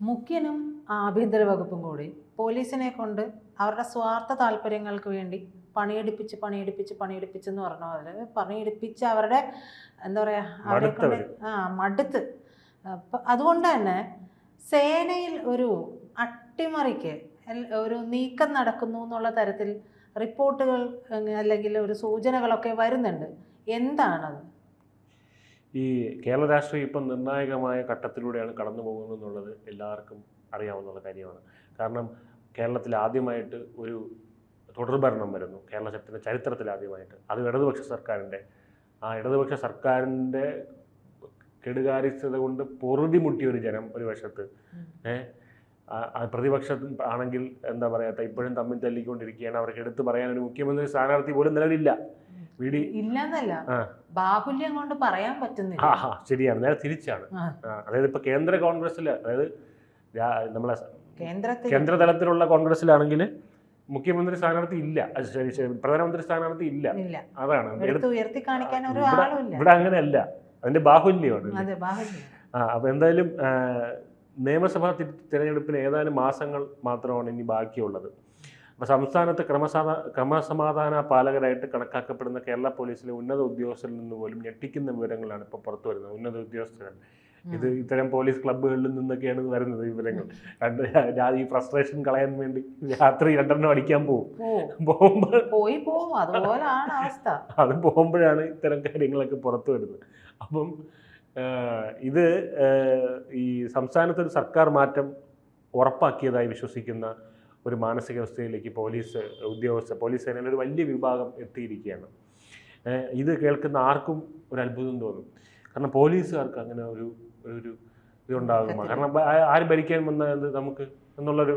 മുഖ്യനും ആഭ്യന്തര വകുപ്പും കൂടി പോലീസിനെ കൊണ്ട് അവരുടെ സ്വാർത്ഥ താല്പര്യങ്ങൾക്ക് വേണ്ടി പണിയെടുപ്പിച്ച് പണിയെടുപ്പിച്ച് പണിയെടുപ്പിച്ചെന്ന് പറഞ്ഞ പോലെ പണിയെടുപ്പിച്ച് അവരുടെ എന്താ പറയുക അവരെ കൊണ്ട്. ആ മടുത്ത്. അതുകൊണ്ട് തന്നെ സേനയിൽ ഒരു അട്ടിമറിക്ക് ഒരു നീക്കം നടക്കുന്നു എന്നുള്ള തരത്തിൽ റിപ്പോർട്ടുകൾ അല്ലെങ്കിൽ ഒരു സൂചനകളൊക്കെ വരുന്നുണ്ട്. എന്താണത്? ഈ കേരള രാഷ്ട്രീയം ഇപ്പം നിർണായകമായ ഘട്ടത്തിലൂടെയാണ് കടന്നു പോകുന്നത് എന്നുള്ളത് എല്ലാവർക്കും അറിയാവുന്ന കാര്യമാണ്. കാരണം കേരളത്തിൽ ആദ്യമായിട്ട് ഒരു തുടർ ഭരണം വരുന്നു. കേരളത്തിന്റെ ചരിത്രത്തിൽ ആദ്യമായിട്ട്. അത് ഇടതുപക്ഷ സർക്കാരിന്റെ ആ ഇടതുപക്ഷ സർക്കാരിന്റെ കെടുകാര്യസ്ഥത കൊണ്ട് പൊറുതി മുട്ടിയ ഒരു ജനം ഒരു വശത്ത്. ഏഹ് പ്രതിപക്ഷം ആണെങ്കിൽ എന്താ പറയാത്ത ഇപ്പോഴും തമ്മിൽ തല്ലിക്കൊണ്ടിരിക്കുകയാണ്. അവർക്ക് എടുത്തു പറയാൻ ഒരു മുഖ്യമന്ത്രി സ്ഥാനാർത്ഥി പോലും നിലവിലില്ല. ഇല്ലെന്നല്ല. ബാഹുല്യം കൊണ്ട് പറയാൻ പറ്റുന്നില്ല. ശരിയാണ്. നേരെ തിരിച്ചാണ്. അതായത് ഇപ്പൊ കേന്ദ്ര കോൺഗ്രസിൽ അതായത് നമ്മളെ കേന്ദ്ര തലത്തിലുള്ള കോൺഗ്രസിലാണെങ്കിൽ മുഖ്യമന്ത്രി സ്ഥാനാർത്ഥി ഇല്ല. ശരി ശരി. പ്രധാനമന്ത്രി സ്ഥാനാർത്ഥി ഇല്ല. അതാണ്. ഇവിടെ- അങ്ങനെയല്ല. അതിന്റെ ബാഹുല്യമാണ് ആ അപ്പൊ എന്തായാലും നിയമസഭാ തിരഞ്ഞെടുപ്പിന് ഏതാനും മാസങ്ങൾ മാത്രമാണ് ഇനി ബാക്കിയുള്ളത്. അപ്പോൾ സംസ്ഥാനത്ത് ക്രമസമാ ക്രമസമാധാന പാലകരായിട്ട് കണക്കാക്കപ്പെടുന്ന കേരള പോലീസിലെ ഉന്നത ഉദ്യോഗസ്ഥരിൽ നിന്ന് പോലും ഞെട്ടിക്കുന്ന വിവരങ്ങളാണ് ഇപ്പോൾ പുറത്തു വരുന്നത്. ഉന്നത ഉദ്യോഗസ്ഥർ ഇത് ഇത്തരം പോലീസ് ക്ലബ്ബുകളിൽ നിന്നൊക്കെയാണ് വരുന്നത് വിവരങ്ങൾ. രണ്ട് ഈ ഫ്രസ്ട്രേഷൻ കളയാൻ വേണ്ടി രാത്രി രണ്ടെണ്ണം അടിക്കാൻ പോകും പോകുമ്പോൾ പോയി അതുപോലാണ് അവസ്ഥ. അത് പോകുമ്പോഴാണ് ഇത്തരം കാര്യങ്ങളൊക്കെ പുറത്തു വരുന്നത്. അപ്പം ഇത് ഈ സംസ്ഥാനത്തൊരു സർക്കാർ മാറ്റം ഉറപ്പാക്കിയതായി വിശ്വസിക്കുന്ന ഒരു മാനസികാവസ്ഥയിലേക്ക് പോലീസ് ഉദ്യോഗസ്ഥ പോലീസ് സേനയിലെ ഒരു വലിയ വിഭാഗം എത്തിയിരിക്കുകയാണ്. ഇത് കേൾക്കുന്ന ആർക്കും ഒരു അത്ഭുതം തോന്നും. കാരണം പോലീസുകാർക്ക് അങ്ങനെ ഒരു ഒരു ഇതുണ്ടാകും. കാരണം ആര് ഭരിക്കാൻ വന്നത് നമുക്ക് എന്നുള്ളൊരു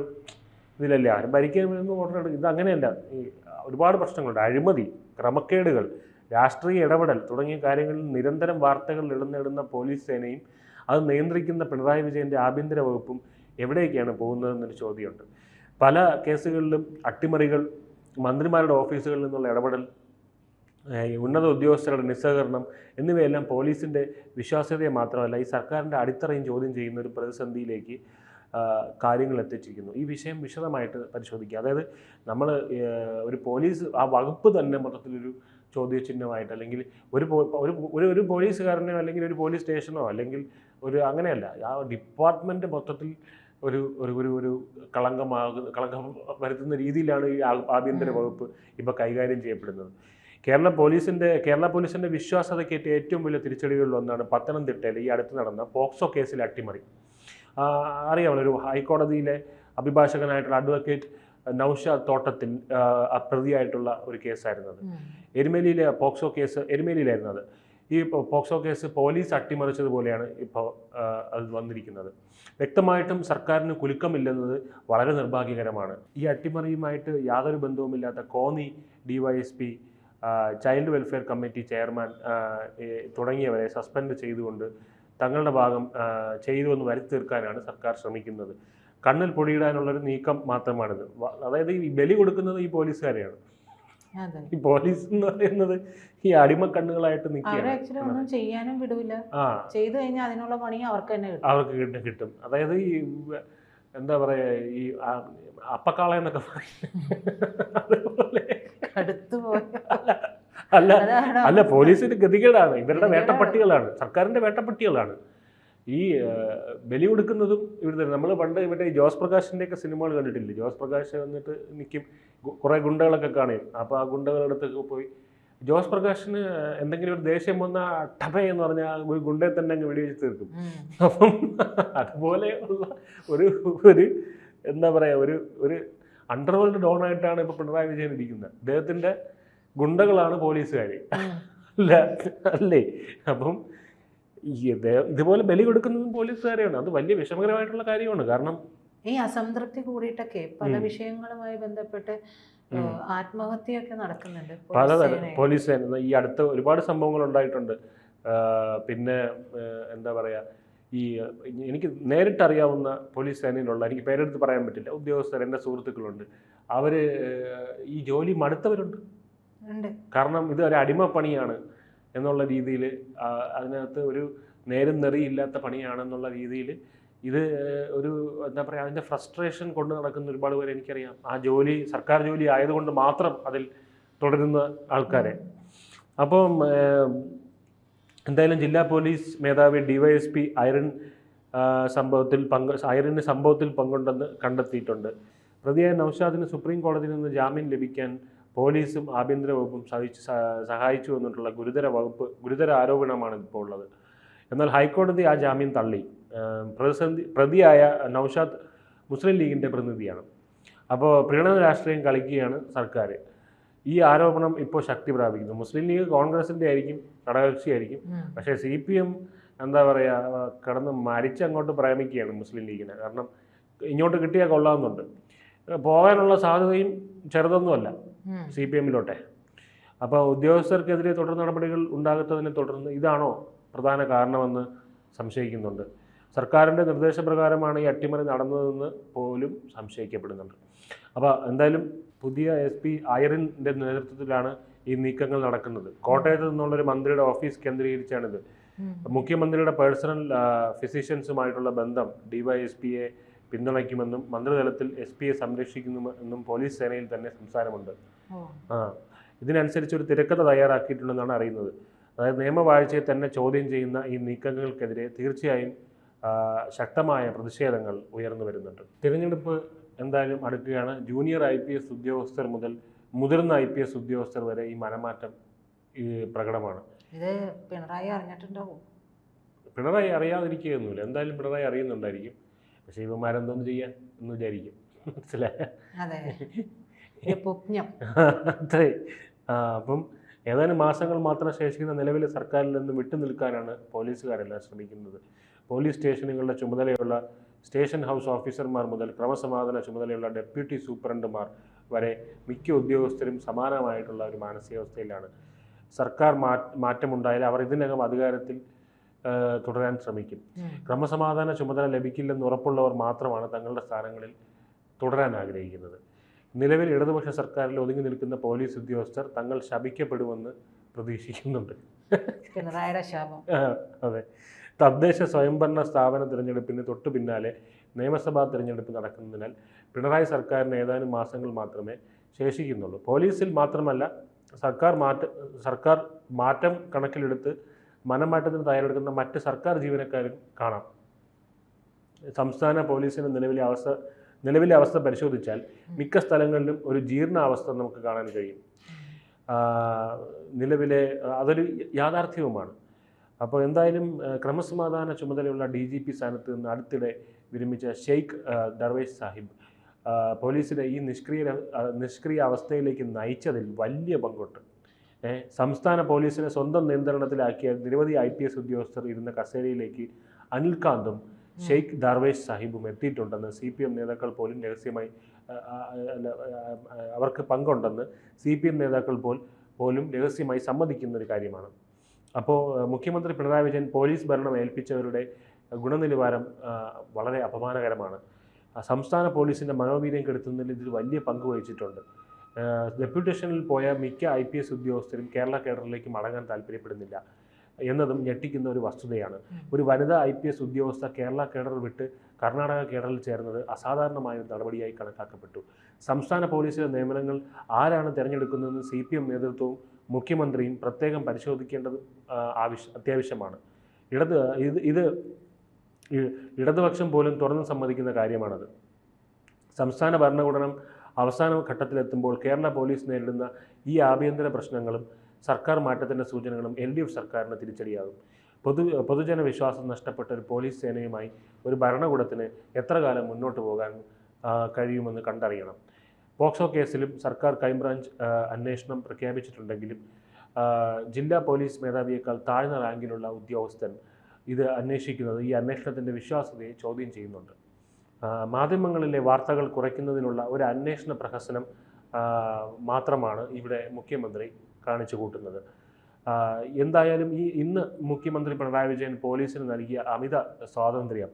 ഇതിലല്ലേ? ആരും ഭരിക്കാൻ വരുന്ന ഓർഡർ ഇത് അങ്ങനെയല്ല. ഈ ഒരുപാട് പ്രശ്നങ്ങളുണ്ട്. അഴിമതി ക്രമക്കേടുകൾ രാഷ്ട്രീയ ഇടപെടൽ തുടങ്ങിയ കാര്യങ്ങളിൽ നിരന്തരം വാർത്തകൾ ഇടുന്നിടുന്ന പോലീസ് സേനയും അത് നിയന്ത്രിക്കുന്ന പിണറായി വിജയന്റെ ആഭ്യന്തര വകുപ്പും എവിടേക്കാണ് പോകുന്നതെന്നൊരു ചോദ്യമുണ്ട്. പല കേസുകളിലും അട്ടിമറികൾ മന്ത്രിമാരുടെ ഓഫീസുകളിൽ നിന്നുള്ള ഇടപെടൽ ഉന്നത ഉദ്യോഗസ്ഥരുടെ നിസ്സഹകരണം എന്നിവയെല്ലാം പോലീസിന്റെ വിശ്വാസ്യതയെ മാത്രമല്ല ഈ സർക്കാരിന്റെ അടിത്തറയും ചോദ്യം ചെയ്യുന്ന ഒരു പ്രതിസന്ധിയിലേക്ക് കാര്യങ്ങൾ എത്തിച്ചിരിക്കുന്നു. ഈ വിഷയം വിശദമായിട്ട് പരിശോധിക്കുക. അതായത് നമ്മൾ ഒരു പോലീസ് ആ വകുപ്പ് തന്നെ മൊത്തത്തിലൊരു ചോദ്യചിഹ്നമായിട്ട് അല്ലെങ്കിൽ ഒരു ഒരു ഒരു പോലീസുകാരനോ അല്ലെങ്കിൽ ഒരു പോലീസ് സ്റ്റേഷനോ അല്ലെങ്കിൽ ഒരു അങ്ങനെയല്ല ആ ഡിപ്പാർട്ട്മെന്റ് മൊത്തത്തിൽ ഒരു ഒരു ഒരു ഒരു കളങ്കമാകുന്ന കളങ്കം വരുത്തുന്ന രീതിയിലാണ് ഈ ആഭ്യന്തര വകുപ്പ് ഇപ്പോൾ കൈകാര്യം ചെയ്യപ്പെടുന്നത്. കേരള പോലീസിന്റെ കേരള പോലീസിന്റെ വിശ്വാസതയ്ക്കേറ്റ ഏറ്റവും വലിയ തിരിച്ചടികളിൽ ഒന്നാണ് പത്തനംതിട്ടയിൽ ഈ അടുത്ത് നടന്ന പോക്സോ കേസിൽ അട്ടിമറി. അറിയാമല്ലോ ഒരു ഹൈക്കോടതിയിലെ അഭിഭാഷകനായിട്ടുള്ള അഡ്വക്കേറ്റ് നൌഷാദ് തോട്ടത്തിൽ പ്രതിയായിട്ടുള്ള ഒരു കേസായിരുന്നത്. എരുമേലിയിലെ പോക്സോ കേസ് എരുമേലിയിലായിരുന്നു അത് ഈ പോക്സോ കേസ് പോലീസ് അട്ടിമറിച്ചതുപോലെയാണ് ഇപ്പോൾ അത് വന്നിരിക്കുന്നത്. വ്യക്തമായിട്ടും സർക്കാരിന് കുലുക്കമില്ലെന്നത് വളരെ നിർഭാഗ്യകരമാണ്. ഈ അട്ടിമറിയുമായിട്ട് യാതൊരു ബന്ധവുമില്ലാത്ത Konni DYSP child welfare committee chairman തുടങ്ങിയവരെ സസ്പെൻഡ് ചെയ്തുകൊണ്ട് തങ്ങളുടെ ഭാഗം ചെയ്തു എന്ന് വരുത്തി തീർക്കാനാണ് സർക്കാർ ശ്രമിക്കുന്നത്. കണ്ണിൽ പൊടിയിടാനുള്ളൊരു നീക്കം മാത്രമാണിത്. അതായത് ഈ ബലി കൊടുക്കുന്നത് ഈ പോലീസുകാരെയാണ്. ഈ പോലീസ് എന്ന് പറയുന്നത് ഈ അടിമ കണ്ണുകളായിട്ട് നിൽക്കുകയാണ്. ഒന്നും ചെയ്യാനും വിടൂല. ചെയ്തു കഴിഞ്ഞാൽ അതിനുള്ള പണി അവർക്ക് തന്നെ കിട്ടും. അവർക്ക് കിട്ടും അതായത് ഈ എന്താ പറയാ ഈ അപ്പക്കാള എന്നൊക്കെ അല്ല അല്ല പോലീസിന്റെ ഗതികേടാണ്. ഇവരുടെ. വേട്ടപ്പട്ടികളാണ്. സർക്കാരിന്റെ വേട്ടപ്പട്ടികളാണ്. ഈ ബലി കൊടുക്കുന്നതും ഇവരുടെ നമ്മൾ പണ്ട് മറ്റേ ജോസ് പ്രകാശിന്റെ ഒക്കെ സിനിമകൾ കണ്ടിട്ടില്ല? ജോസ് പ്രകാശ് വന്നിട്ട് നിൽക്കും കുറേ ഗുണ്ടകളൊക്കെ കാണും അപ്പോൾ ആ ഗുണ്ടകളുടെ അടുത്തൊക്കെ പോയി. ജോസ് പ്രകാശിന് എന്തെങ്കിലും ഒരു ദേഷ്യം വന്ന ടപ എന്ന് പറഞ്ഞാൽ ഒരു ഗുണ്ടയെ തന്നെ അങ്ങ് വെടിവെച്ച് തീർക്കും. അപ്പം അതുപോലെയുള്ള ഒരു ഒരു എന്താ പറയുക ഒരു ഒരു അണ്ടർവേൾഡ് ഡോൺ ആയിട്ടാണ് ഇപ്പോൾ പിണറായി വിജയൻ ഇരിക്കുന്നത്. അദ്ദേഹത്തിന്റെ ഗുണ്ടകളാണ് പോലീസുകാർ. അല്ല അല്ലേ? അപ്പം ഇതുപോലെ ബലി കൊടുക്കുന്നതും പോലീസുകാരെയാണ്. അത് വലിയ വിഷമകരമായിട്ടുള്ള കാര്യമാണ്. കാരണം ഈ അസംതൃപ്തി കൂടിയിട്ടൊക്കെ പല വിഷയങ്ങളുമായി ബന്ധപ്പെട്ട്. ആത്മഹത്യയൊക്കെ നടക്കുന്നുണ്ട്. പലതരം പോലീസ് ഈ അടുത്ത ഒരുപാട് സംഭവങ്ങൾ ഉണ്ടായിട്ടുണ്ട്. പിന്നെ എന്താ പറയുക ഈ എനിക്ക് നേരിട്ടറിയാവുന്ന പോലീസ് സേനയിലുള്ള എനിക്ക് പേരെടുത്ത് പറയാൻ പറ്റില്ല ഉദ്യോഗസ്ഥർ എന്റെ സുഹൃത്തുക്കളുണ്ട്. അവർ ഈ ജോലി മടുത്തവരുണ്ട്? കാരണം ഇത് ഒരു അടിമപ്പണിയാണ്. എന്നുള്ള രീതിയിൽ അതിനകത്ത് ഒരു നേരം നെറിയില്ലാത്ത പണിയാണെന്നുള്ള രീതിയിൽ ഇത് ഒരു എന്താ പറയുക അതിന്റെ ഫ്രസ്ട്രേഷൻ കൊണ്ട് നടക്കുന്ന ഒരുപാട് പേര് എനിക്കറിയാം. ആ ജോലി സർക്കാർ ജോലി ആയതുകൊണ്ട് മാത്രം അതിൽ തുടരുന്ന ആൾക്കാരെ. അപ്പം എന്തായാലും ജില്ലാ പോലീസ് മേധാവി ഡിവൈഎസ്പി ഐറൻ സംഭവത്തിൽ പങ്ക് ഐറിന് സംഭവത്തിൽ പങ്കുണ്ടെന്ന് കണ്ടെത്തിയിട്ടുണ്ട്. പ്രതിയായ നൌഷാദിന് സുപ്രീം കോടതിയിൽ നിന്ന് ജാമ്യം ലഭിക്കാൻ പോലീസും ആഭ്യന്തര വകുപ്പും സഹിച്ചു സഹായിച്ചു എന്നിട്ടുള്ള ഗുരുതര വകുപ്പ് ഗുരുതര ആരോപണമാണ് ഇപ്പോൾ ഉള്ളത്. എന്നാൽ ഹൈക്കോടതി ആ ജാമ്യം തള്ളി. പ്രതിസന്ധി പ്രതിയായ നൌഷാദ് മുസ്ലിം ലീഗിന്റെ പ്രതിനിധിയാണ്. അപ്പോൾ പ്രീണന രാഷ്ട്രീയം കളിക്കുകയാണ് സർക്കാർ ഈ ആരോപണം ഇപ്പോൾ ശക്തി പ്രാപിക്കുന്നു. മുസ്ലിം ലീഗ് കോൺഗ്രസിന്റെ ആയിരിക്കും ഘടകകക്ഷിയായിരിക്കും. പക്ഷേ സി പി എം എന്താ പറയുക കിടന്ന് മരിച്ചങ്ങോട്ട് പ്രേമിക്കുകയാണ് മുസ്ലിം ലീഗിനെ. കാരണം ഇങ്ങോട്ട് കിട്ടിയാൽ കൊള്ളാമെന്നുണ്ട് പോകാനുള്ള സാധ്യതയും ചെറുതൊന്നുമല്ല. സി പി എമ്മിലോട്ടെ. അപ്പോൾ ഉദ്യോഗസ്ഥർക്കെതിരെ തുടർ നടപടികൾ ഉണ്ടാകാത്തതിനെ തുടർന്ന് ഇതാണോ പ്രധാന കാരണമെന്ന് സംശയിക്കുന്നുണ്ട്. സർക്കാരിന്റെ നിർദ്ദേശപ്രകാരമാണ് ഈ അട്ടിമറി നടന്നതെന്ന് പോലും സംശയിക്കപ്പെടുന്നുണ്ട്. അപ്പോൾ എന്തായാലും പുതിയ എസ് പി അയറിന്റെ നേതൃത്വത്തിലാണ് ഈ നീക്കങ്ങൾ നടക്കുന്നത്. കോട്ടയത്ത് നിന്നുള്ളൊരു മന്ത്രിയുടെ ഓഫീസ് കേന്ദ്രീകരിച്ചാണിത്. മുഖ്യമന്ത്രിയുടെ പേഴ്സണൽ ഫിസിഷ്യൻസുമായിട്ടുള്ള ബന്ധം ഡിവൈഎസ്പിയെ പിന്തുണയ്ക്കുമെന്നും മന്ത്രിതലത്തിൽ എസ് പിയെ സംരക്ഷിക്കുന്നുവെന്നും പോലീസ് സേനയിൽ തന്നെ സംസാരമുണ്ട്. ആ ഇതിനനുസരിച്ച് ഒരു തിരക്കഥ തയ്യാറാക്കിയിട്ടുണ്ടെന്നാണ് അറിയുന്നത്. അതായത് നിയമവാഴ്ചയെ തന്നെ ചോദ്യം ചെയ്യുന്ന ഈ നീക്കങ്ങൾക്കെതിരെ തീർച്ചയായും ശക്തമായ പ്രതിഷേധങ്ങൾ ഉയർന്നു വരുന്നുണ്ട്. തിരഞ്ഞെടുപ്പ് എന്തായാലും അടുക്കുകയാണ്. ജൂനിയർ ഐ പി എസ് ഉദ്യോഗസ്ഥർ മുതൽ മുതിർന്ന ഐ പി എസ് ഉദ്യോഗസ്ഥർ വരെ ഈ മനമാറ്റം പ്രകടമാണ്. ഇത് പിണറായി അറിഞ്ഞിട്ടുണ്ടാവും. പിണറായി അറിയാതിരിക്കുകയൊന്നുമില്ല. എന്തായാലും പിണറായി അറിയുന്നുണ്ടായിരിക്കും. പക്ഷേ ഇവന്മാരെന്തോന്ന് ചെയ്യാ എന്ന് വിചാരിക്കും. മനസ്സിലായ? അപ്പം ഏതാനും മാസങ്ങൾ മാത്രം ശേഷിക്കുന്ന നിലവിലെ സർക്കാരിൽ നിന്ന് വിട്ടുനിൽക്കാനാണ് പോലീസുകാരെല്ലാം ശ്രമിക്കുന്നത്. പോലീസ് സ്റ്റേഷനുകളുടെ ചുമതലയുള്ള സ്റ്റേഷൻ ഹൗസ് ഓഫീസർമാർ മുതൽ ക്രമസമാധാന ചുമതലയുള്ള ഡെപ്യൂട്ടി സൂപ്രണ്ടുമാർ വരെ മിക്ക ഉദ്യോഗസ്ഥരും സമാനമായിട്ടുള്ള ഒരു മാനസികാവസ്ഥയിലാണ്. സർക്കാർ മാറ്റമുണ്ടായാൽ അവർ ഇതിനകം അധികാരത്തിൽ തുടരാൻ ശ്രമിക്കും. ക്രമസമാധാന ചുമതല ലഭിക്കില്ലെന്ന് ഉറപ്പുള്ളവർ മാത്രമാണ് തങ്ങളുടെ സ്ഥാനങ്ങളിൽ തുടരാൻ ആഗ്രഹിക്കുന്നത്. നിലവിൽ ഇടതുപക്ഷ സർക്കാരിൽ ഒതുങ്ങി നിൽക്കുന്ന പോലീസ് ഉദ്യോഗസ്ഥർ തങ്ങൾ ശപിക്കപ്പെടുമെന്ന് പ്രതീക്ഷിക്കുന്നുണ്ട്. പിണറായിയുടെ ശാപം. ആ, അതെ. തദ്ദേശ സ്വയംഭരണ സ്ഥാപന തിരഞ്ഞെടുപ്പിന് തൊട്ടു പിന്നാലെ നിയമസഭാ തിരഞ്ഞെടുപ്പ് നടക്കുന്നതിനാൽ പിണറായി സർക്കാരിന് ഏതാനും മാസങ്ങൾ മാത്രമേ ശേഷിക്കുന്നുള്ളൂ. പോലീസിൽ മാത്രമല്ല സർക്കാർ മാറ്റ സർക്കാർ മാറ്റം കണക്കിലെടുത്ത് മനംമാറ്റത്തിന് തയ്യാറെടുക്കുന്ന മറ്റ് സർക്കാർ ജീവനക്കാരും കാണാം. സംസ്ഥാന പോലീസിന്റെ നിലവിലെ അവസ്ഥ നിലവിലെ അവസ്ഥ പരിശോധിച്ചാൽ മിക്ക സ്ഥലങ്ങളിലും ഒരു ജീർണാവസ്ഥ നമുക്ക് കാണാൻ കഴിയും. നിലവിലെ അതൊരു യാഥാർത്ഥ്യവുമാണ്. അപ്പോൾ എന്തായാലും ക്രമസമാധാന ചുമതലയുള്ള ഡി ജി പി സ്ഥാനത്ത് നിന്ന് അടുത്തിടെ വിരമിച്ച ഷെയ്ഖ് ദർവേഷ് സാഹിബ് പോലീസിനെ ഈ നിഷ്ക്രിയ നിഷ്ക്രിയ അവസ്ഥയിലേക്ക് നയിച്ചതിൽ വലിയ പങ്കുണ്ട്. സംസ്ഥാന പോലീസിനെ സ്വന്തം നിയന്ത്രണത്തിലാക്കിയ നിരവധി ഐ പി എസ് ഉദ്യോഗസ്ഥർ ഇരുന്ന കസേരയിലേക്ക് അനിൽകാന്തും ഷെയ്ഖ് ദർവേഷ് സാഹിബും എത്തിയിട്ടുണ്ടെന്ന് സി പി എം നേതാക്കൾ പോലും രഹസ്യമായി അവർക്ക് പങ്കുണ്ടെന്ന് സി പി എം നേതാക്കൾ പോൽ പോലും രഹസ്യമായി സമ്മതിക്കുന്ന ഒരു കാര്യമാണ് അപ്പോൾ മുഖ്യമന്ത്രി പിണറായി വിജയൻ പോലീസ് ഭരണം ഏൽപ്പിച്ചവരുടെ ഗുണനിലവാരം വളരെ അപമാനകരമാണ്. സംസ്ഥാന പോലീസിന്റെ മനോവീര്യം കെടുത്തുന്നതിൽ ഇതിൽ വലിയ പങ്ക് വഹിച്ചിട്ടുണ്ട്. ഡെപ്യൂട്ടേഷനിൽ പോയ മിക്ക ഐ പി എസ് ഉദ്യോഗസ്ഥരും കേരള കേഡറിലേക്ക് മടങ്ങാൻ താല്പര്യപ്പെടുന്നില്ല എന്നതും ഞെട്ടിക്കുന്ന ഒരു വസ്തുതയാണ്. ഒരു വനിതാ ഐ പി എസ് ഉദ്യോഗസ്ഥ കേരള കേഡർ വിട്ട് കർണാടക കേഡറിൽ ചേർന്നത് അസാധാരണമായ ഒരു നടപടിയായി കണക്കാക്കപ്പെട്ടു. സംസ്ഥാന പോലീസിലെ നിയമനങ്ങൾ ആരാണ് തിരഞ്ഞെടുക്കുന്നതെന്ന് സി പി എം നേതൃത്വവും മുഖ്യമന്ത്രിയും പ്രത്യേകം പരിശോധിക്കേണ്ടത് ആവശ്യം അത്യാവശ്യമാണ്. ഇടത് ഇത് ഇത് ഇടതുപക്ഷം പോലും തുറന്നു സമ്മതിക്കുന്ന കാര്യമാണത്. സംസ്ഥാന ഭരണകൂടം അവസാന ഘട്ടത്തിലെത്തുമ്പോൾ കേരള പോലീസ് നേരിടുന്ന ഈ ആഭ്യന്തര പ്രശ്നങ്ങളും സർക്കാർ മാറ്റത്തിന്റെ സൂചനകളും എൽ ഡി എഫ് സർക്കാരിന് തിരിച്ചടിയാകും. പൊതു പൊതുജന വിശ്വാസം നഷ്ടപ്പെട്ട ഒരു പോലീസ് സേനയുമായി ഒരു ഭരണകൂടത്തിന് എത്ര കാലം മുന്നോട്ട് പോകാൻ കഴിയുമെന്ന് കണ്ടറിയണം. പോക്സോ കേസിലും സർക്കാർ ക്രൈംബ്രാഞ്ച് അന്വേഷണം പ്രഖ്യാപിച്ചിട്ടുണ്ടെങ്കിലും ജില്ലാ പോലീസ് മേധാവിയേക്കാൾ താഴ്ന്ന റാങ്കിലുള്ള ഉദ്യോഗസ്ഥൻ ഇത് അന്വേഷിക്കുന്നത് ഈ അന്വേഷണത്തിന്റെ വിശ്വാസ്യതയെ ചോദ്യം ചെയ്യുന്നുണ്ട്. മാധ്യമങ്ങളിലെ വാർത്തകൾ കുറയ്ക്കുന്നതിനുള്ള ഒരു അന്വേഷണ പ്രഹസനം മാത്രമാണ് ഇവിടെ മുഖ്യമന്ത്രി കാണിച്ചു കൂട്ടുന്നത്. എന്തായാലും ഈ ഇന്ന് മുഖ്യമന്ത്രി പിണറായി വിജയൻ പോലീസിന് നൽകിയ അമിത സ്വാതന്ത്ര്യം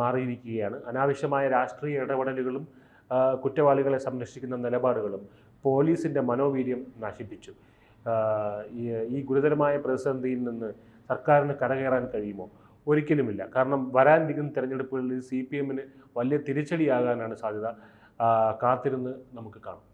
മാറിയിരിക്കുകയാണ്. അനാവശ്യമായ രാഷ്ട്രീയ ഇടപെടലുകളും കുറ്റവാളികളെ സംരക്ഷിക്കുന്ന നിലപാടുകളും പോലീസിന്റെ മനോവീര്യം നശിപ്പിച്ചു. ഈ ഗുരുതരമായ പ്രതിസന്ധിയിൽ നിന്ന് സർക്കാരിന് കരകയറാൻ കഴിയുമോ? ഒരിക്കലുമില്ല. കാരണം വരാനിരിക്കുന്ന തെരഞ്ഞെടുപ്പുകളിൽ സി പി എമ്മിന് വലിയ തിരിച്ചടിയാകാനാണ് സാധ്യത. കാത്തിരുന്ന് നമുക്ക് കാണാം.